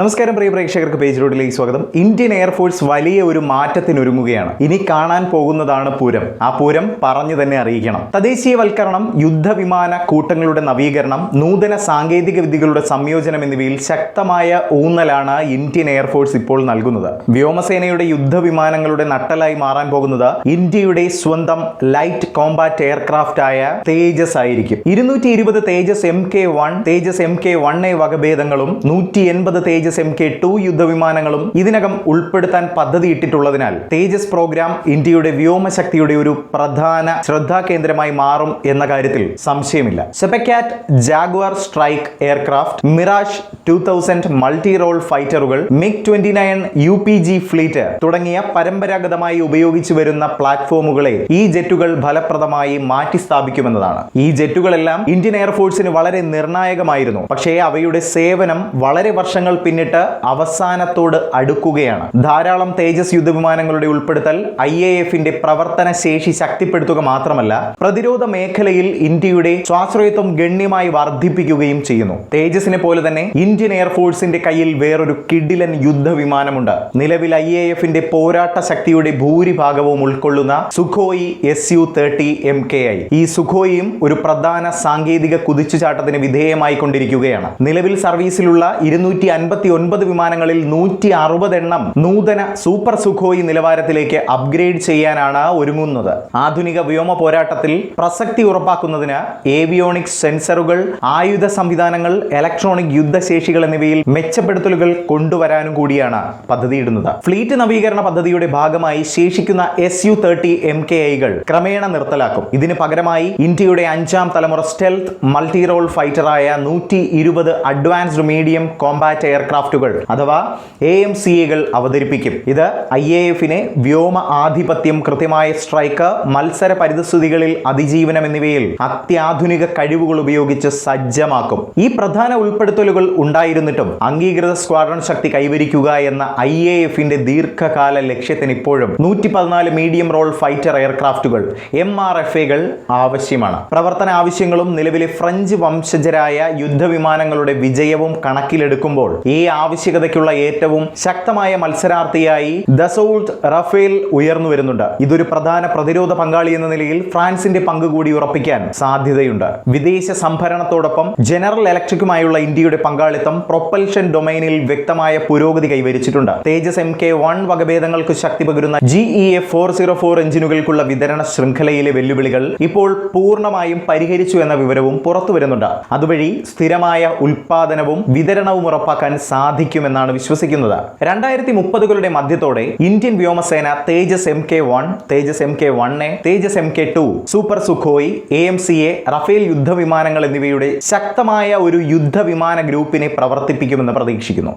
നമസ്കാരം പ്രിയ പ്രേക്ഷകർക്ക് പേജ് റോഡിലേക്ക് സ്വാഗതം. ഇന്ത്യൻ എയർഫോഴ്സ് വലിയ ഒരു മാറ്റത്തിനൊരുങ്ങുകയാണ്. ഇനി കാണാൻ പോകുന്നതാണ് പൂരം. ആ പൂരം പറഞ്ഞു തന്നെ അറിയിക്കണം. തദ്ദേശീയവൽക്കരണം യുദ്ധവിമാന കൂട്ടങ്ങളുടെ നവീകരണം നൂതന സാങ്കേതിക വിദ്യകളുടെ സംയോജനം എന്നിവയിൽ ശക്തമായ ഊന്നലാണ് ഇന്ത്യൻ എയർഫോഴ്സ് ഇപ്പോൾ നൽകുന്നത്. വ്യോമസേനയുടെ യുദ്ധവിമാനങ്ങളുടെ നട്ടലായി മാറാൻ പോകുന്നത് ഇന്ത്യയുടെ സ്വന്തം ലൈറ്റ് കോമ്പാറ്റ് എയർക്രാഫ്റ്റ് ആയ തേജസ് ആയിരിക്കും. ഇരുന്നൂറ്റി ഇരുപത് Tejas M K one Tejas M K one A വകഭേദങ്ങളും നൂറ്റി എൺപത് തേജസ് എം കെ ടു യുദ്ധവിമാനങ്ങളും ഇതിനകം ഉൾപ്പെടുത്താൻ പദ്ധതിയിട്ടിട്ടുള്ളതിനാൽ തേജസ് പ്രോഗ്രാം ഇന്ത്യയുടെ വ്യോമശക്തിയുടെ ഒരു പ്രധാന ശ്രദ്ധാകേന്ദ്രമായി മാറും എന്ന കാര്യത്തിൽ സംശയമില്ല. SEPECAT Jaguar strike aircraft Mirage two thousand multi role ഫൈറ്ററുകൾ MiG twenty nine U P G fleet തുടങ്ങിയ പരമ്പരാഗതമായി ഉപയോഗിച്ചു വരുന്ന പ്ലാറ്റ്ഫോമുകളെ ഈ ജെറ്റുകൾ ഫലപ്രദമായി മാറ്റി സ്ഥാപിക്കുമെന്നതാണ് ഈ ജെറ്റുകളെല്ലാം ഇന്ത്യൻ എയർഫോഴ്സിന് വളരെ നിർണായകമായിരുന്നു. പക്ഷേ അവയുടെ സേവനം വളരെ വർഷങ്ങൾ പിന്നിട്ട് അവസാനത്തോട് അടുക്കുകയാണ്. ധാരാളം തേജസ് യുദ്ധവിമാനങ്ങളുടെ ഉൾപ്പെടുത്തൽ ഐ എ എഫിന്റെ പ്രവർത്തന ശേഷി ശക്തിപ്പെടുത്തുക മാത്രമല്ല പ്രതിരോധ മേഖലയിൽ ഇന്ത്യയുടെ സ്വാശ്രയത്വം ഗണ്യമായി വർദ്ധിപ്പിക്കുകയും ചെയ്യുന്നു. തേജസിനെ പോലെ തന്നെ ഇന്ത്യൻ എയർഫോഴ്സിന്റെ കയ്യിൽ വേറൊരു കിഡിലൻ യുദ്ധവിമാനമുണ്ട്. നിലവിൽ ഐ എ എഫിന്റെ പോരാട്ട ശക്തിയുടെ ഭൂരിഭാഗവും ഉൾക്കൊള്ളുന്ന Sukhoi S U thirty M K I. ഈ സുഖോയിയും ഒരു പ്രധാന സാങ്കേതിക കുതിച്ചുചാട്ടത്തിന് വിധേയമായി കൊണ്ടിരിക്കുകയാണ് നിലവിൽ സർവീസിലുള്ള ഇരുന്നൂറ്റി അൻപത്തി ഒൻപത് വിമാനങ്ങളിൽ നൂറ്റി അറുപത് എണ്ണം നൂതന സൂപ്പർ സുഖോയി നിലവാരത്തിലേക്ക് അപ്ഗ്രേഡ് ചെയ്യാനാണ് ഒരുങ്ങുന്നത്. ആധുനിക വ്യോമ പോരാട്ടത്തിൽ പ്രസക്തി ഉറപ്പാക്കുന്നതിന് ഏവിയോണിക്സ് സെൻസറുകൾ ആയുധ സംവിധാനങ്ങൾ ഇലക്ട്രോണിക് യുദ്ധശേഷികൾ എന്നിവയിൽ മെച്ചപ്പെടുത്തലുകൾ കൊണ്ടുവരാനും കൂടിയാണ് പദ്ധതിയിടുന്നത്. ഫ്ലീറ്റ് നവീകരണ പദ്ധതിയുടെ ഭാഗമായി ശേഷിക്കുന്ന S U thirty M K ഐകൾ ക്രമേണ നിർത്തലാക്കും. ഇതിന് പകരമായി ഇന്ത്യയുടെ അഞ്ചാം തലമുറ സ്റ്റെൽത്ത് മൾട്ടി റോൾ ഫൈറ്ററായ നൂറ്റി ഇരുപത് അഡ്വാൻസ്ഡ് മീഡിയം കോമ്പാറ്റ് എയർക്രാഫ്റ്റുകൾ അഥവാ എ എം സി എകൾ അവതരിപ്പിക്കും. ഇത് ഐ എ എഫിനെ വ്യോമ ആധിപത്യം കൃത്യമായ സ്ട്രൈക്ക് മത്സര പരിതസ്ഥിതികളിൽ അതിജീവനം എന്നിവയിൽ അത്യാധുനിക കഴിവുകൾ ഉപയോഗിച്ച് സജ്ജമാക്കും. ഈ പ്രധാന ഉൾപ്പെടുത്തലുകൾ ഉണ്ടായിരുന്നിട്ടും അംഗീകൃത സ്ക്വാഡ്രൺ ശക്തി കൈവരിക്കുക എന്ന ഐ എ എഫിന്റെ ദീർഘകാല ലക്ഷ്യത്തിന് ഇപ്പോഴും നൂറ്റി പതിനാല് മീഡിയം റോൾ ഫൈറ്റർ എയർക്രാഫ്റ്റുകൾ എം ആർ എഫ് എകൾ ആവശ്യമാണ്. പ്രവർത്തന ആവശ്യങ്ങളും നിലവിലെ ഫ്രഞ്ച് വംശജരായ യുദ്ധവിമാനങ്ങളുടെ വിജയവും കണക്കിലെടുക്കുമ്പോൾ ഈ ആവശ്യകതയ്ക്കുള്ള ഏറ്റവും ശക്തമായ മത്സരാർത്ഥിയായി ദസോൾട്ട് റഫേൽ ഉയർന്നു വരുന്നുണ്ട്. ഇതൊരു പ്രധാന പ്രതിരോധ പങ്കാളി എന്ന നിലയിൽ ഫ്രാൻസിന്റെ പങ്ക് കൂടി ഉറപ്പിക്കാൻ സാധ്യതയുണ്ട്. വിദേശ സംഭരണത്തോടൊപ്പം ജനറൽ ഇലക്ട്രിക്കുമായുള്ള ഇന്ത്യയുടെ പങ്കാളിത്തം പ്രൊപ്പൽഷൻ ഡൊമൈനിൽ വ്യക്തമായ പുരോഗതി കൈവരിച്ചിട്ടുണ്ട്. തേജസ് എം കെ വൺ വകഭേദങ്ങൾക്ക് ശക്തി പകരുന്ന G E F four zero four എഞ്ചിനുകൾക്കുള്ള വിതരണ ശൃംഖലയിലെ വെല്ലുവിളികൾ ഇപ്പോൾ പൂർണമായും പരിഹരിച്ചു എന്ന വിവരവും പുറത്തു വരുന്നുണ്ട് അതുവഴി സ്ഥിരമായ ഉൽപാദനവും വിതരണവും ഉറപ്പാക്കാൻ സാധിക്കുമെന്നാണ് വിശ്വസിക്കുന്നത്. രണ്ടായിരത്തി മുപ്പതുകളുടെ മധ്യത്തോടെ ഇന്ത്യൻ വ്യോമസേന Tejas M K one Tejas M K A Tejas M K two super Sukhoi A M C A Rafale യുദ്ധവിമാനങ്ങൾ എന്നിവയുടെ ശക്തമായ ഒരു യുദ്ധവിമാന ഗ്രൂപ്പിനെ പ്രവർത്തിപ്പിക്കുമെന്ന് പ്രതീക്ഷിക്കുന്നു.